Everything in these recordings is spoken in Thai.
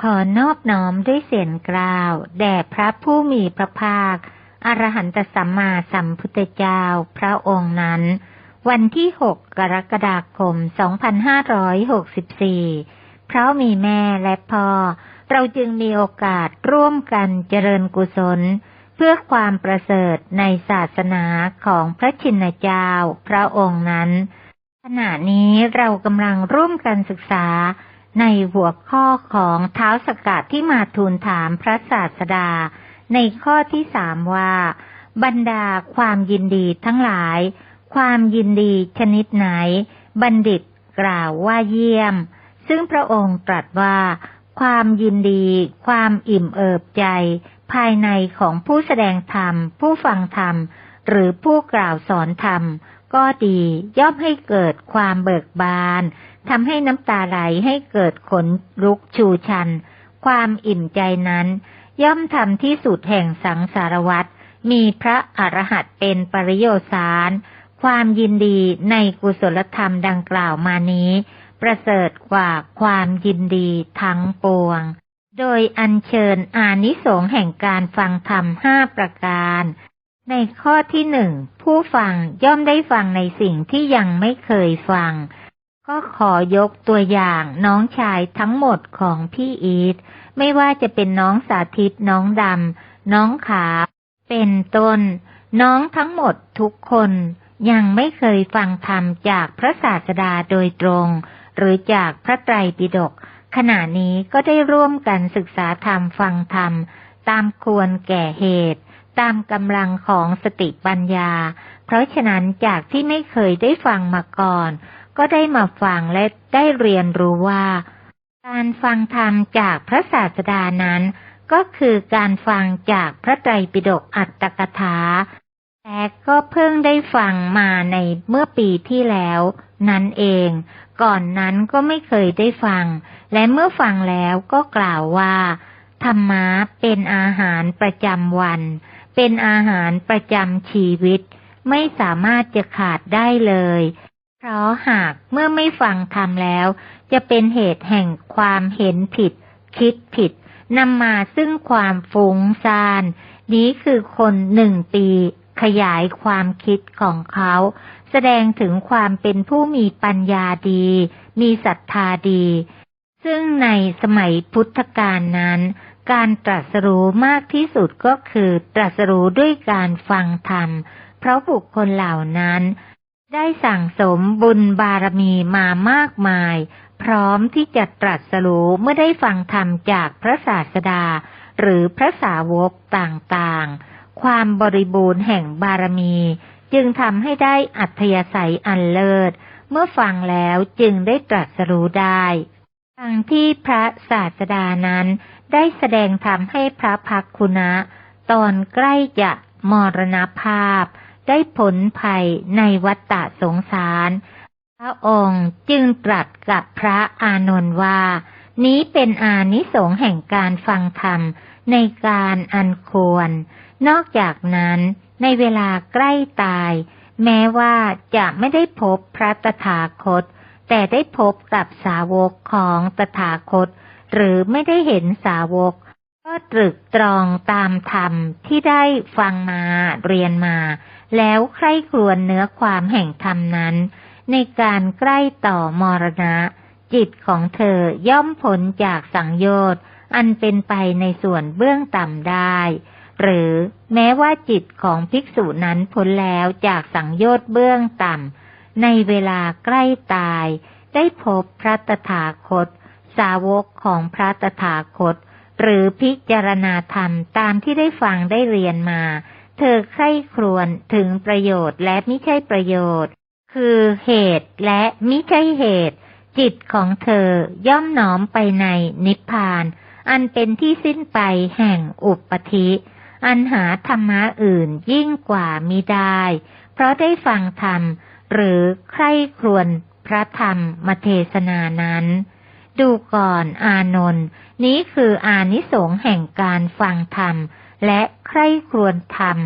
ขอนอบน้อมด้วยเสียงกล่าว แด่พระผู้มีพระภาค อรหันตสัมมาสัมพุทธเจ้าพระองค์นั้น วันที่ 6 กรกฎาคม 2564 เพราะมีแม่และพ่อ เราจึงมีโอกาสร่วมกันเจริญกุศล เพื่อความประเสริฐในศาสนาของพระชินเจ้าพระองค์นั้น ขณะนี้เรากำลังร่วมกันศึกษา ในหัวข้อของเท้าสกัดที่มาทูลถามพระศาสดา ในข้อที่สามว่า บรรดาความยินดีทั้งหลาย ความยินดีชนิดไหน บัณฑิตกล่าวว่าเยี่ยม ซึ่งพระองค์ตรัสว่า ความยินดี ความอิ่มเอิบใจ ภายในของผู้แสดงธรรม ผู้ฟังธรรม หรือผู้กล่าวสอนธรรม ก็ดี ย่อมให้เกิดความเบิกบานทำให้น้ำตาไหลให้เกิดขนลุกชูชัน ความอิ่มใจนั้น ย่อมทำที่สุดแห่งสังสารวัตรมีพระอรหันต์เป็นปริโยสารความยินดีในกุศลธรรมดังกล่าวมานี้ ประเสริฐกว่าความยินดีทั้งปวง โดยอัญเชิญอานิสงส์แห่งการฟังธรรมห้าประการ ในข้อที่หนึ่งผู้ฟังย่อมได้ฟังในสิ่งที่ยังไม่เคยฟัง ก็ขอยกตัวอย่างน้องชายทั้งหมดของพี่อีทไม่ว่าจะเป็นน้องสาธิตน้องดำน้องขาเป็นต้น น้องทั้งหมดทุกคนยังไม่เคยฟังธรรมจากพระศาสดาโดยตรง หรือจากพระไตรปิฎกขณะนี้ก็ได้ร่วมกันศึกษาธรรมฟังธรรม ตามควรแก่เหตุ ตามกำลังของสติปัญญา เพราะฉะนั้นจากที่ไม่เคยได้ฟังมาก่อน ก็ได้มาฟังและได้เรียนรู้ว่า การฟังธรรมจากพระศาสดานั้น ก็คือการฟังจากพระไตรปิฎกอัตตกถา แต่ก็เพิ่งได้ฟังมาในเมื่อปีที่แล้ว นั่นเอง ก่อนนั้นก็ไม่เคยได้ฟัง และเมื่อฟังแล้วก็กล่าวว่า ธรรมะเป็นอาหารประจำวัน เป็นอาหารประจำชีวิต ไม่สามารถจะขาดได้เลย เพราะหากเมื่อไม่ฟังธรรมแล้ว จะเป็นเหตุแห่งความเห็นผิด คิดผิดนำมาซึ่งความฟุ้งซ่าน นี้คือคนหนึ่งปีขยายความคิดของเขา แสดงถึงความเป็นผู้มีปัญญาดี มีศรัทธาดี ซึ่งในสมัยพุทธกาลนั้น การตรัสรู้มากที่สุดก็คือตรัสรู้ด้วยการฟังธรรม เพราะบุคคลเหล่านั้น ได้สั่งสมบุญบารมีมามากมาย พร้อมที่จะตรัสรู้เมื่อได้ฟังธรรมจากพระศาสดา หรือพระสาวกต่างๆ ความบริบูรณ์แห่งบารมี จึงทำให้ได้อัธยาศัยอันเลิศ เมื่อฟังแล้วจึงได้ตรัสรู้ได้ ดังที่พระศาสดานั้นได้แสดงธรรมให้พระพักคุณะ ตอนใกล้จะมรณภาพ ได้ผลภัยในวัฏฏะสงสาร พระองค์จึงตรัสกับพระอานนท์ว่า นี้เป็นอานิสงส์แห่งการฟังธรรมในการอันควร นอกจากนั้นในเวลาใกล้ตาย แม้ว่าจะไม่ได้พบพระตถาคต แต่ได้พบกับสาวกของตถาคต หรือไม่ได้เห็นสาวก ก็ตรึกตรองตามธรรมที่ได้ฟังมาเรียนมา แล้วใคร่ครวญเนื้อความแห่งธรรมนั้น ในการใกล้ต่อมรณะ จิตของเธอย่อมพ้นจากสังโยชน์อันเป็นไปในส่วนเบื้องต่ำได้ หรือแม้ว่าจิตของภิกษุนั้นพ้นแล้วจากสังโยชน์เบื้องต่ำ ในเวลาใกล้ตาย ได้พบพระตถาคต สาวกของพระตถาคต หรือพิจารณาธรรมตามที่ได้ฟังได้เรียนมา เธอใคร่ครวญถึงประโยชน์และไม่ใช่ประโยชน์ คือเหตุและมิใช่เหตุ จิตของเธอย่อมน้อมไปในนิพพาน อันเป็นที่สิ้นไปแห่งอุปธิอันหาธรรมะอื่นยิ่งกว่ามิได้ เพราะได้ฟังธรรม หรือใคร่ครวญพระธรรมมาเทศนานั้น ดูก่อนอานนท์นี้คืออานิสงส์แห่งการฟังธรรม และใคร่ครวญธรรม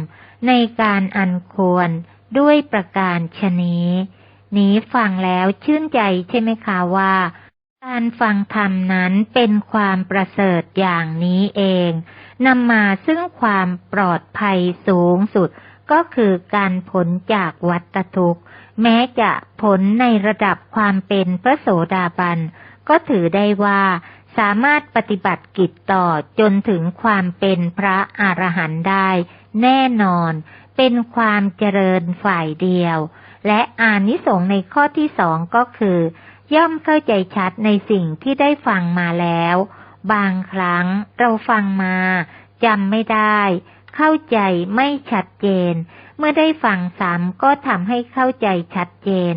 ในการอันควรด้วยประการชนี้ นี้ฟังแล้วชื่นใจใช่ไหมคะว่า การฟังธรรมนั้นเป็นความประเสริฐอย่างนี้เองนำมาซึ่งความปลอดภัยสูงสุด ก็คือการผลจากวัตทุกข์ แม้จะผลในระดับความเป็นพระโสดาบัน ก็ถือได้ว่าสามารถปฏิบัติกิจต่อจนถึงความเป็นพระอรหันต์ได้ แน่นอน เป็นความเจริญฝ่ายเดียว และอานิสงส์ในข้อที่สองก็คือ ย่อมเข้าใจชัดในสิ่งที่ได้ฟังมาแล้ว บางครั้งเราฟังมาจำไม่ได้ เข้าใจไม่ชัดเจน เมื่อได้ฟังซ้ำก็ทำให้เข้าใจชัดเจน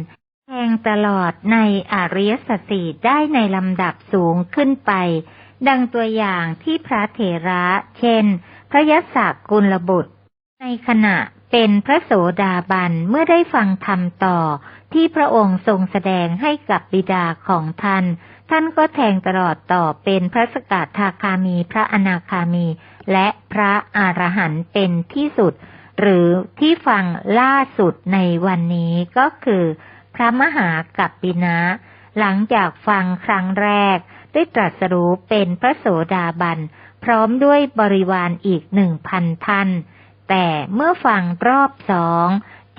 แทงตลอดในอริยสัจสี่ได้ในลำดับสูงขึ้นไป ดังตัวอย่างที่พระเถระ เช่น พระยศกุลบุตร ในขณะเป็นพระโสดาบันเมื่อได้ฟังธรรมต่อ ที่พระองค์ทรงแสดงให้กับบิดาของท่าน ท่านก็แทงตลอดต่อเป็นพระสกทาคามีพระอนาคามี และพระอรหันต์เป็นที่สุด หรือที่ฟังล่าสุดในวันนี้ก็คือ พระมหากัปปินะ หลังจากฟังครั้งแรก ได้ตรัสรู้เป็นพระโสดาบัน พร้อมด้วยบริวารอีกหนึ่งพันท่าน แต่เมื่อฟังรอบสอง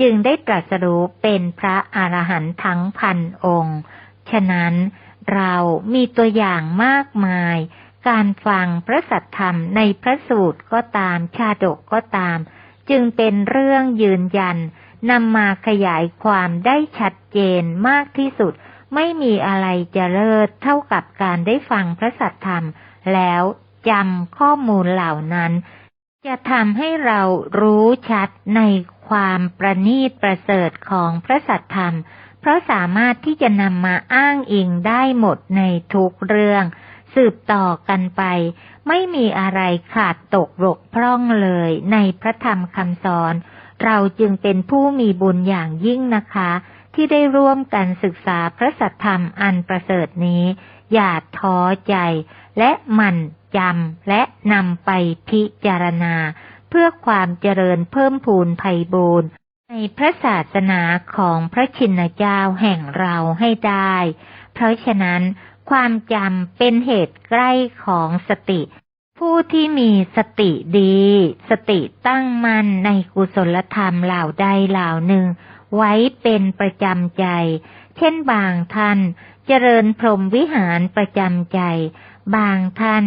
จึงได้ตรัสรู้เป็นพระอรหันต์ทั้งพันองค์ ฉะนั้นเรามีตัวอย่างมากมาย การฟังพระสัทธรรมในพระสูตรก็ตาม ชาดกก็ตาม จึงเป็นเรื่องยืนยันนำมาขยายความได้ชัดเจนมากที่สุด ไม่มีอะไรจะเลิศเท่ากับการได้ฟังพระสัทธรรม แล้วจำข้อมูลเหล่านั้น จะทำให้เรารู้ชัดในความประณีตประเสริฐของพระสัทธรรม เพราะสามารถที่จะนำมาอ้างอิงได้หมดในทุกเรื่อง สืบต่อกันไป ไม่มีอะไรขาดตกบกพร่องเลยในพระธรรมคำสอน เราจึงเป็นผู้มีบุญอย่างยิ่งนะคะ ที่ได้ร่วมกันศึกษาพระสัทธรรมอันประเสริฐนี้ อย่าท้อใจ และหมั่นจำและนำไปพิจารณา เพื่อความเจริญเพิ่มพูนไพบูรณ์ในพระศาสนาของพระชินเจ้าแห่งเราให้ได้ เพราะฉะนั้น ความจำเป็นเหตุใกล้ของสติ ผู้ที่มีสติดี สติตั้งมั่นในกุศลธรรมเหล่าใดเหล่าหนึ่ง ไว้เป็นประจำใจ เช่นบางท่านเจริญพรหมวิหารประจำใจ บางท่าน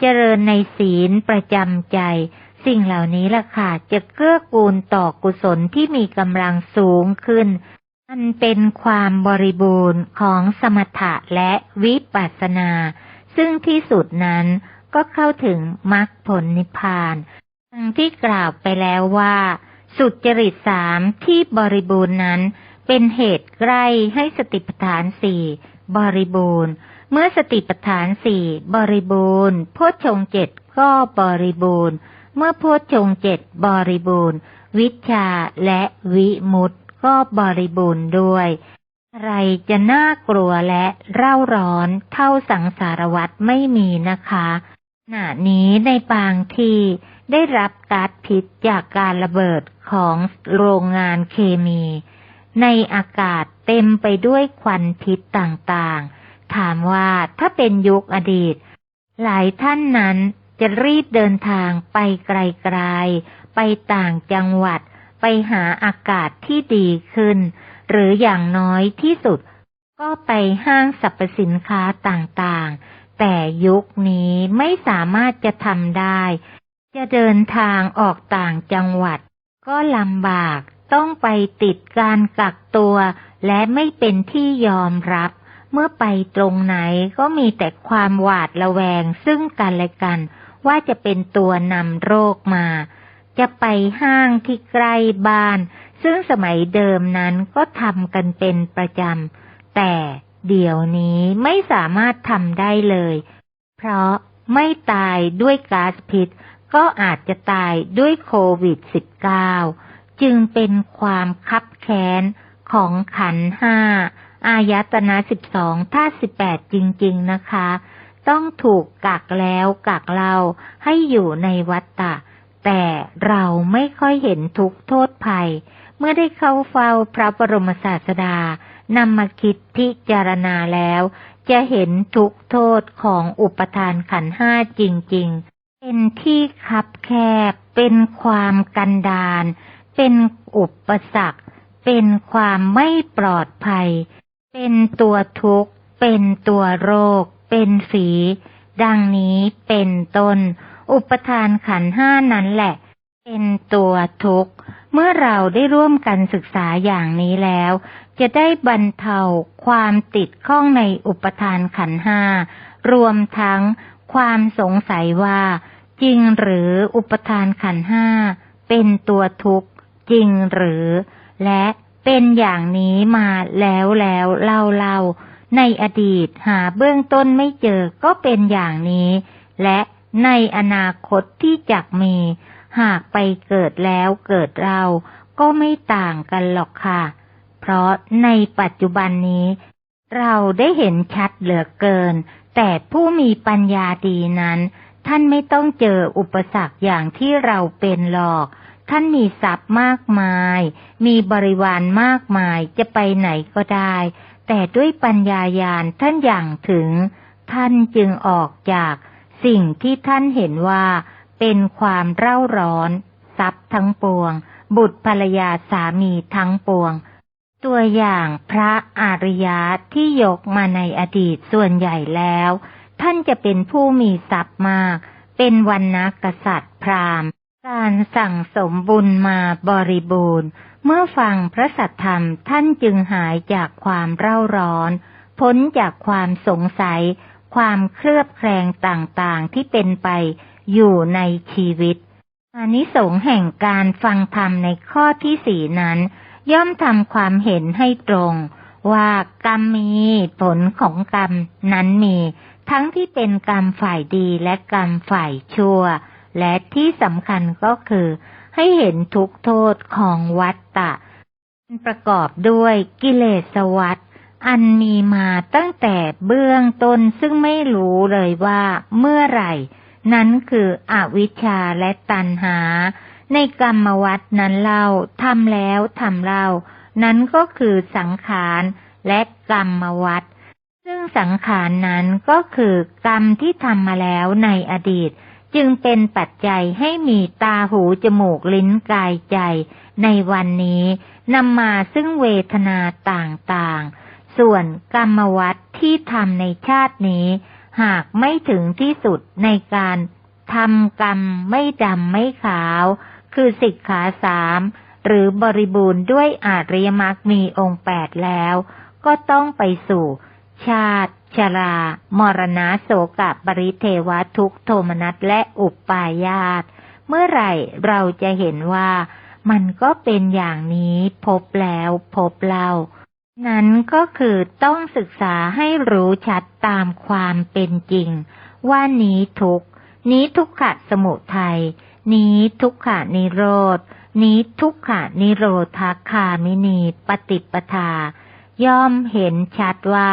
เจริญในศีลประจำใจ สิ่งเหล่านี้ล่ะค่ะจะเกื้อกูลต่อกุศลที่มีกำลังสูงขึ้น มันเป็นความบริบูรณ์ของสมถะและวิปัสสนา ซึ่งที่สุดนั้นก็เข้าถึงมรรคผลนิพพานดังที่กล่าวไปแล้วว่า สุจริตสามที่บริบูรณ์นั้น เป็นเหตุใกล้ให้สติปัฏฐานสี่บริบูรณ์ เมื่อสติปัฏฐานสี่บริบูรณ์โพชฌงเจ็ดก็บริบูรณ์ เมื่อโพชฌงเจ็ดบริบูรณ์ วิชาและวิมุตติ ก็บริบูรณ์ด้วย อะไรจะน่ากลัวและเร่าร้อนเท่าสังสารวัตรไม่มีนะคะขณะนี้ในบางที่ได้รับก๊าซพิษจากการระเบิดของโรงงานเคมี ในอากาศเต็มไปด้วยควันพิษต่างๆ ถามว่าถ้าเป็นยุคอดีต หลายท่านนั้นจะรีบเดินทางไปไกลๆ ไปต่างจังหวัด ไปหาอากาศที่ดีขึ้น หรืออย่างน้อยที่สุด ก็ไปห้างสรรพสินค้าต่างๆ แต่ยุคนี้ไม่สามารถจะทำได้ จะเดินทางออกต่างจังหวัด ก็ลำบากต้องไปติดการกักตัว และไม่เป็นที่ยอมรับ เมื่อไปตรงไหนก็มีแต่ความหวาดระแวงซึ่งกันและกัน ว่าจะเป็นตัวนำโรคมา จะไปห้างที่ใกล้บ้าน ซึ่งสมัยเดิมนั้นก็ทำกันเป็นประจำ แต่เดี๋ยวนี้ไม่สามารถทำได้เลย เพราะไม่ตายด้วยก๊าซพิษ ก็อาจจะตายด้วยโควิด -19 จึงเป็นความคับแค้นของขันห้า อายตนะสิบสองท่าสิบแปดจริง ๆ นะคะ ต้องถูกกักแล้วกักเราให้อยู่ในวัฏฏะ แต่เราไม่ค่อยเห็นทุกโทษภัย เมื่อได้เข้าเฝ้าพระบรมศาสดานำมาคิดพิจารณาแล้ว จะเห็นทุกโทษของอุปทานขันห้าจริง ๆ เป็นที่คับแคบ เป็นความกันดานเป็นอุปสรรค เป็นความไม่ปลอดภัย เป็นตัวทุกข์ เป็นตัวโรค เป็นฝี ดังนี้เป็นต้น อุปทานขันห้านั้นแหละ เป็นตัวทุกข์ เมื่อเราได้ร่วมกันศึกษาอย่างนี้แล้ว จะได้บรรเทาความติดข้องในอุปทานขันห้ารวมทั้งความสงสัยว่า จริงหรืออุปทานขันห้าเป็นตัวทุกข์ จริงหรือ และเป็นอย่างนี้มาแล้วแล้วเล่าเล่าในอดีตหาเบื้องต้นไม่เจอก็เป็นอย่างนี้ และ ในอนาคตที่จักมี หากไปเกิดแล้วเกิดเราก็ไม่ต่างกันหรอกค่ะ เพราะในปัจจุบันนี้ เราได้เห็นชัดเหลือเกิน แต่ผู้มีปัญญาดีนั้น ท่านไม่ต้องเจออุปสรรคอย่างที่เราเป็นหรอก ท่านมีทรัพย์มากมาย มีบริวารมากมายจะไปไหนก็ได้ แต่ด้วยปัญญายาณท่านอย่างถึง ท่านจึงออกจาก สิ่งที่ท่านเห็นว่าเป็นความเร่าร้อน ทรัพย์ทั้งปวง บุตรภรรยาสามีทั้งปวง ตัวอย่างพระอริยะที่ยกมาในอดีตส่วนใหญ่แล้ว ท่านจะเป็นผู้มีทรัพย์มาก เป็นวันนักษัตริย์พราหมณ์ การสั่งสมบุญมาบริบูรณ์ เมื่อฟังพระสัทธรรมท่านจึงหายจากความเร่าร้อน พ้นจากความสงสัย ความเคลือบแคลงต่างๆที่เป็นไปอยู่ในชีวิตอานิสงส์แห่งการฟังธรรมในข้อที่สี่นั้น ย่อมทำความเห็นให้ตรง ว่ากรรมมีผลของกรรมนั้นมี ทั้งที่เป็นกรรมฝ่ายดีและกรรมฝ่ายชั่ว และที่สำคัญก็คือ ให้เห็นทุกโทษของวัตตะ ประกอบด้วยกิเลสวัฏ อันมีมาตั้งแต่เบื้องต้นซึ่งไม่รู้เลยว่าเมื่อไหร่ นั้นคืออวิชชาและตัณหา ในกรรมวัฏนั้นเล่าทำแล้วทำเล่า นั้นก็คือสังขารและกรรมวัฏซึ่งสังขารนั้นก็คือกรรมที่ทำมาแล้วในอดีต จึงเป็นปัจจัยให้มีตาหูจมูกลิ้นกายใจ ในวันนี้นำมาซึ่งเวทนาต่างๆ ส่วนกรรมวัฏที่ทำในชาตินี้ หากไม่ถึงที่สุดในการทำกรรมไม่ดำไม่ขาว คือสิกขาสามหรือบริบูรณ์ด้วยอาริยมรรคมีองค์แปดแล้ว ก็ต้องไปสู่ ชาติ ชรา มรณะโสกะปริเทวทุกโทมนัสและอุปปายาต เมื่อไหร่เราจะเห็นว่ามันก็เป็นอย่างนี้พบแล้วพบเล่า นั้นก็คือต้องศึกษาให้รู้ชัดตามความเป็นจริง ว่านี้ทุกนี้ทุกขะสมุทัยนี้ทุกขานิโรธนี้ทุกขานิโรธาคามินีปฏิปทา ย่อมเห็นชัดว่า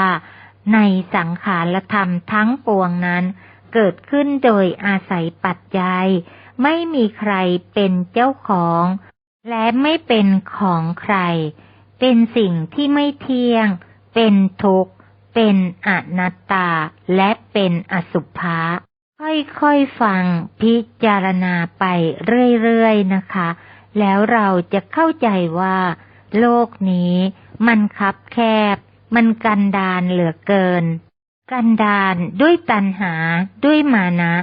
ในสังขารธรรมทั้งปวงนั้น เกิดขึ้นโดยอาศัยปัจจัย ไม่มีใครเป็นเจ้าของ และไม่เป็นของใคร เป็นสิ่งที่ไม่เที่ยง เป็นทุกข์ เป็นอนัตตา และเป็นอสุภะ ค่อยๆฟังพิจารณาไปเรื่อยๆนะคะ แล้วเราจะเข้าใจว่า โลกนี้มันคับแคบ มันกันดานเหลือเกิน กันดานด้วยตัณหา ด้วยมานะ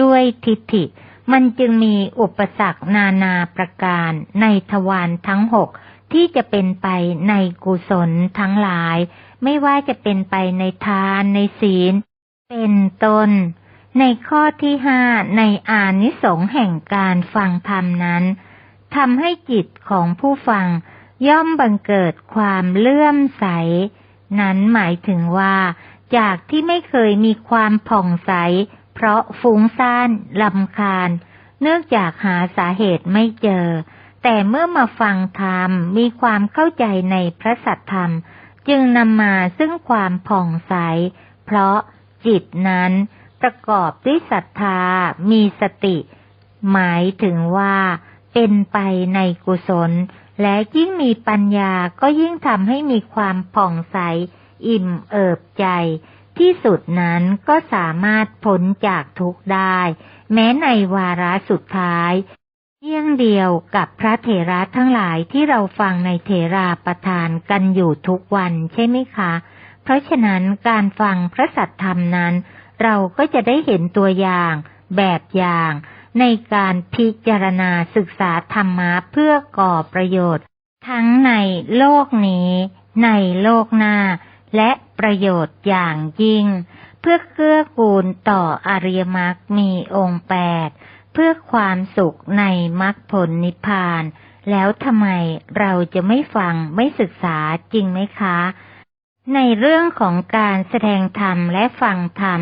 ด้วยทิฏฐิ มันจึงมีอุปสรรคนานาประการในทวารทั้งหก ที่จะเป็นไปในกุศลทั้งหลาย ไม่ว่าจะเป็นไปในทานในศีล เป็นต้น ในข้อที่ห้าในอานิสงส์แห่งการฟังธรรมนั้นทำให้จิตของผู้ฟังย่อมบังเกิดความเลื่อมใส นั้นหมายถึงว่าจากที่ไม่เคยมีความผ่องใส เพราะฟุ้งซ่านลำคาญ เนื่องจากหาสาเหตุไม่เจอ แต่เมื่อมาฟังธรรมมีความเข้าใจในพระสัทธรรม จึงนำมาซึ่งความผ่องใส เพราะจิตนั้นประกอบด้วยศรัทธา มีสติ หมายถึงว่าเป็นไปในกุศล และยิ่งมีปัญญาก็ยิ่งทำให้มีความผ่องใส อิ่มเอิบใจ ที่สุดนั้นก็สามารถพ้นจากทุกข์ได้ แม้ในวาระสุดท้าย เยี่ยงเดียวกับพระเถระทั้งหลายที่เราฟังในเถราประทานกันอยู่ทุกวันใช่ไหมคะ เพราะฉะนั้นการฟังพระสัทธรรมนั้น เราก็จะได้เห็นตัวอย่าง แบบอย่าง ในการพิจารณาศึกษาธรรมะเพื่อก่อประโยชน์ ทั้งในโลกนี้ ในโลกหน้า และประโยชน์อย่างยิ่ง เพื่อเกื้อกูลต่ออริยมรรคมีองค์แปด เพื่อความสุขในมรรคผลนิพพาน แล้วทำไมเราจะไม่ฟังไม่ศึกษาจริงไหมคะ ในเรื่องของการแสดงธรรมและฟังธรรม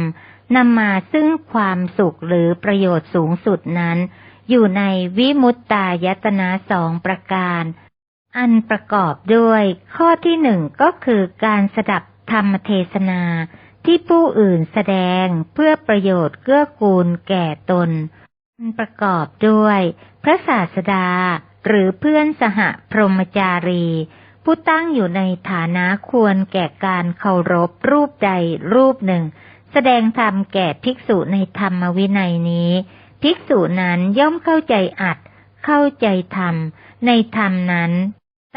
นำมาซึ่งความสุขหรือประโยชน์สูงสุดนั้น อยู่ในวิมุตตายตนะสองประการ อันประกอบด้วยข้อที่หนึ่งก็คือการสดับธรรมเทศนาที่ผู้อื่นแสดงเพื่อประโยชน์เกื้อกูลแก่ตน ประกอบด้วย พระศาสดา หรือเพื่อนสหพรหมจารี ผู้ตั้งอยู่ในฐานะควรแก่การเคารพรูปใดรูปหนึ่ง แสดงธรรมแก่ภิกษุในธรรมวินัยนี้ ภิกษุนั้นย่อมเข้าใจอัดเข้าใจธรรม ในธรรมนั้น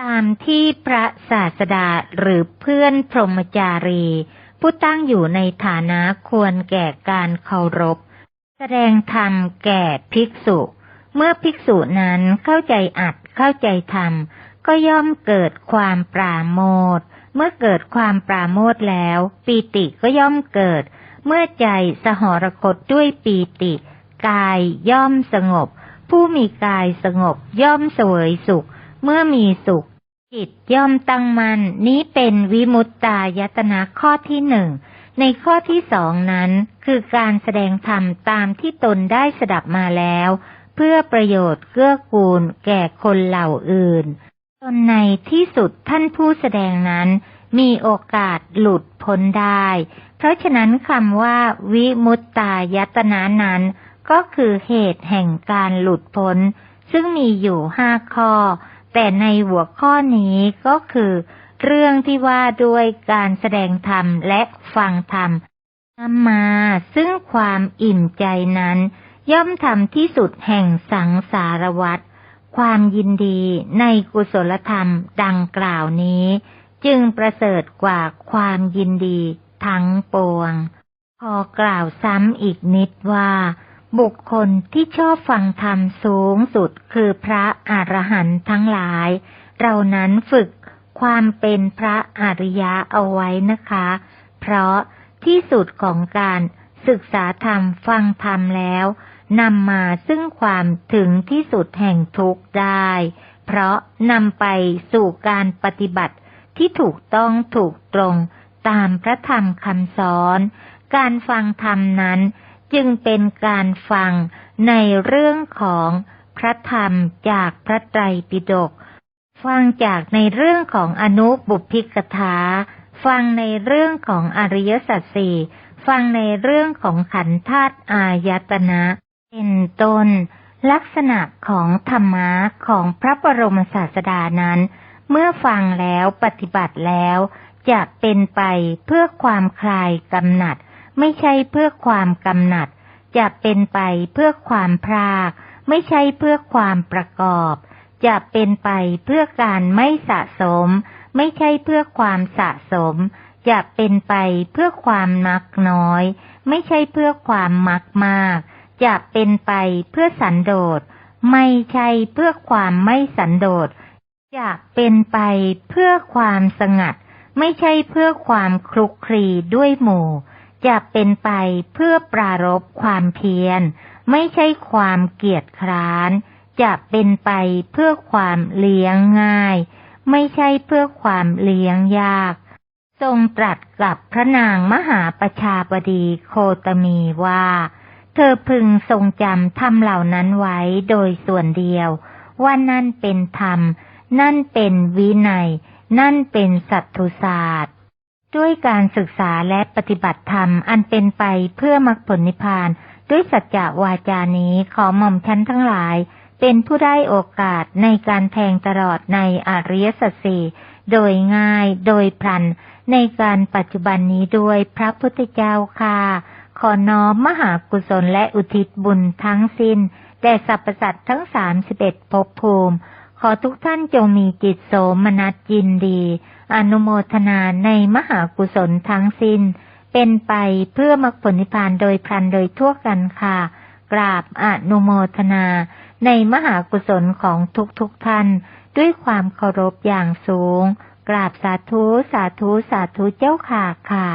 ตามที่พระศาสดาหรือเพื่อนพรหมจารี ผู้ตั้งอยู่ในฐานะควรแก่การเคารพ แสดงธรรมแก่ภิกษุ เมื่อภิกษุนั้นเข้าใจอัดเข้าใจธรรม ก็ย่อมเกิดความปราโมทเมื่อเกิดความปราโมทแล้ว ปีติก็ย่อมเกิด เมื่อใจสหรคตด้วยปีติ กายย่อมสงบ ผู้มีกายสงบย่อมเสวยสุข เมื่อมีสุข จิตย่อมตั้งมัน่นนี้เป็นวิมุตตายตนะข้อที่หนึ่ง ในข้อที่สองนั้นคือการแสดงธรรมตามที่ตนได้สดับมาแล้ว เพื่อประโยชน์เกื้อกูลแก่คนเหล่าอื่น จนในที่สุดท่านผู้แสดงนั้น มีโอกาสหลุดพ้นได้ เพราะฉะนั้นคำว่า วิมุตตายตนานั้น ก็คือเหตุแห่งการหลุดพ้น ซึ่งมีอยู่ห้าข้อ แต่ในหัวข้อนี้ก็คือ เรื่องที่ว่าด้วยการแสดงธรรมและฟังธรรมนำมาซึ่งความอิ่มใจนั้น ย่อมทำที่สุดแห่งสังสารวัตรความยินดีในกุศลธรรมดังกล่าวนี้ จึงประเสริฐกว่าความยินดีทั้งปวง พอกล่าวซ้ำอีกนิดว่า บุคคลที่ชอบฟังธรรมสูงสุดคือพระอรหันต์ทั้งหลายเรานั้นฝึก ความเป็นพระอริยะเอาไว้นะคะ เพราะที่สุดของการศึกษาธรรมฟังธรรมแล้วนำมาซึ่งความถึงที่สุดแห่งทุกข์ได้ เพราะนำไปสู่การปฏิบัติที่ถูกต้องถูกตรงตามพระธรรมคำสอน การฟังธรรมนั้นจึงเป็นการฟังในเรื่องของพระธรรมจากพระไตรปิฎก ฟังจากในเรื่องของอนุบุพิกถา ฟังในเรื่องของอริยสัจสี่ฟังในเรื่องของขันธาตุอายตนะเป็นต้น ลักษณะของธรรมะของพระบรมศาสดานั้น เมื่อฟังแล้วปฏิบัติแล้ว จะเป็นไปเพื่อความคลายกำหนัด ไม่ใช่เพื่อความกำหนัด จะเป็นไปเพื่อความพราก ไม่ใช่เพื่อความประกอบ จะเป็นไปเพื่อการไม่สะสม ไม่ใช่เพื่อความสะสม จะเป็นไปเพื่อความมักน้อย ไม่ใช่เพื่อความมักมาก จะเป็นไปเพื่อสันโดษ ไม่ใช่เพื่อความไม่สันโดษ จะเป็นไปเพื่อความสงัด ไม่ใช่เพื่อความคลุกคลีด้วยหมู่ จะเป็นไปเพื่อปรารบความเพียร ไม่ใช่ความเกียจคร้าน จะเป็นไปเพื่อความเลี้ยงง่าย ไม่ใช่เพื่อความเลี้ยงยาก ทรงตรัสกับพระนางมหาประชาบดีโคตมีว่า เธอพึงทรงจำธรรมเหล่านั้นไว้โดยส่วนเดียว ว่านั่นเป็นธรรม นั่นเป็นวินัย นั่นเป็นสัตตุศาสตร์ ด้วยการศึกษาและปฏิบัติธรรมอันเป็นไปเพื่อมรรคผลนิพพานด้วยสัจจะวาจานี้ขอหม่อมชั้นทั้งหลาย เป็นผู้ได้โอกาสในการแทงตลอดในอริยสัจสี่โดยง่ายโดยพลัน ในการปัจจุบันนี้ด้วยพระพุทธเจ้าค่ะขอน้อมมหากุศลและอุทิศบุญทั้งสิ้นแด่สรรพสัตว์ทั้งสามสิบเอ็ดภพภูมิ ขอทุกท่านจงมีจิตโสมนัสยินดี อนุโมทนาในมหากุศลทั้งสิ้น เป็นไปเพื่อมรรคผลนิพพานโดยพลันโดยทั่วกันค่ะ กราบอนุโมทนา ในมหากุศลของทุกๆทท่าน ด้วยความเคารพอย่างสูง กราบสาธุ สาธุ สาธุเจ้าค่ะค่ะ